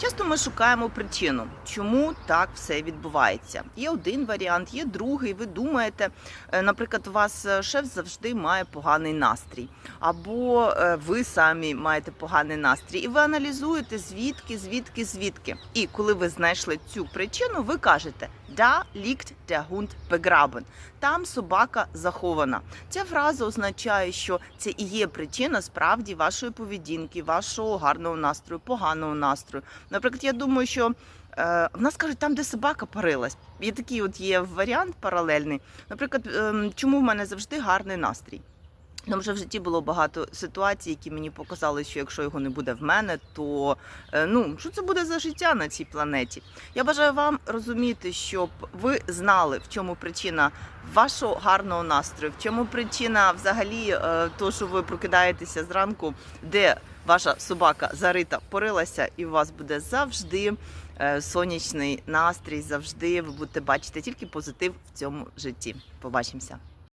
Часто ми шукаємо причину, чому так все відбувається. Є один варіант, є другий. Ви думаєте, е, наприклад, у вас е, шеф завжди має поганий настрій, або е, ви самі маєте поганий настрій, і ви аналізуєте звідки, звідки, звідки. І коли ви знайшли цю причину, ви кажете «Da liegt der Hund begraben». Там собака захована. Ця фраза означає, що це і є причина справді вашої поведінки, вашого гарного настрою, поганого настрою. Наприклад, я думаю, що е, в нас кажуть, там, де собака парилась. Є такий от є варіант паралельний. Наприклад, ем, чому в мене завжди гарний настрій? Тому що в житті було багато ситуацій, які мені показали, що якщо його не буде в мене, то е, ну що це буде за життя на цій планеті? Я бажаю вам розуміти, щоб ви знали, в чому причина вашого гарного настрою, в чому причина взагалі е, того, що ви прокидаєтеся зранку, де ваша собака зарита, порилася, і у вас буде завжди е, сонячний настрій, завжди ви будете бачити тільки позитив в цьому житті. Побачимося.